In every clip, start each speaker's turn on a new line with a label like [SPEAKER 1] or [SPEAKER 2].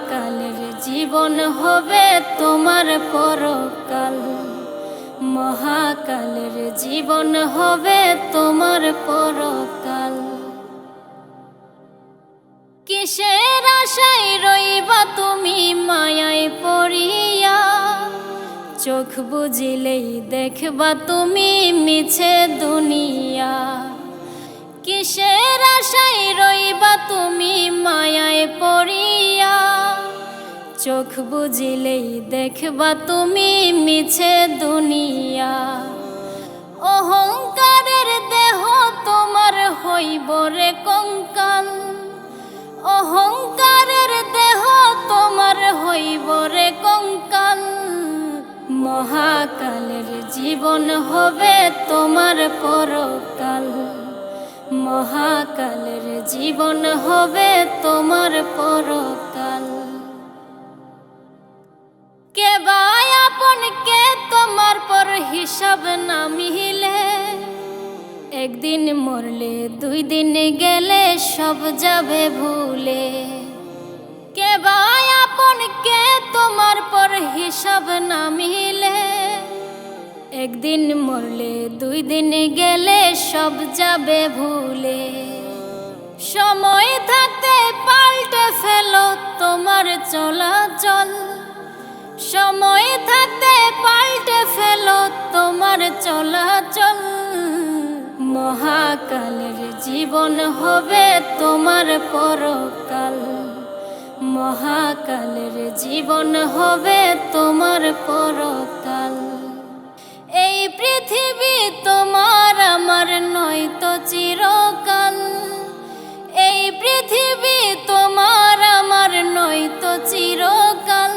[SPEAKER 1] মহাকালের জীবন হবে তোমার পরকাল। মহাকালের জীবন হবে তোমার পরকাল। কিসের আশায় রইবা তুমি মায়ায় পড়িয়া? চোখ বুঝিলেই দেখবা তুমি মিছে দুনিয়া। কিসের আশায় রইবা চোখ বুঝিলেই দেখবা তুমি মিছে দুনিয়া। অহংকারের দেহ তোমার হইব রে কঙ্কাল। অহংকারের দেহ তোমার হইব রে কঙ্কাল। মহাকালের জীবন হবে তোমার পরকাল। মহাকালের জীবন হবে তোমার পরকাল। হিসাব না মিলে। একদিন মরলে, দুই দিন গেলে সব যাবে ভুলে। কে আপন, কে তোমার পর হিসাব না মিলে। একদিন মরলে, দুই দিন গেলে সব যাবে ভুলে। সময় থাকতে পাল্টে ফেলো তোমার চলাচল। সময় থাকতে পাল্টে ফেলো মহাকালের জীবন হবে তোমার পরকাল। মহাকালের জীবন হবে তোমার পরকাল। এই পৃথিবী তোমার, আমার নয় তো চিরকাল। এই পৃথিবী তোমার, আমার নয় তো চিরকাল।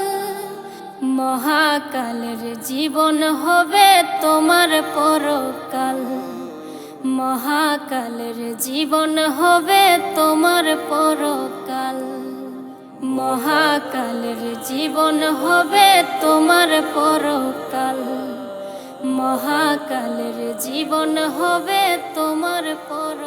[SPEAKER 1] মহাকালের জীবন হবে তোমার পরকাল। মহাকালের জীবন হবে তোমার পরকাল। মহাকালের জীবন হবে তোমার পরকাল। মহাকালের জীবন হবে তোমার পর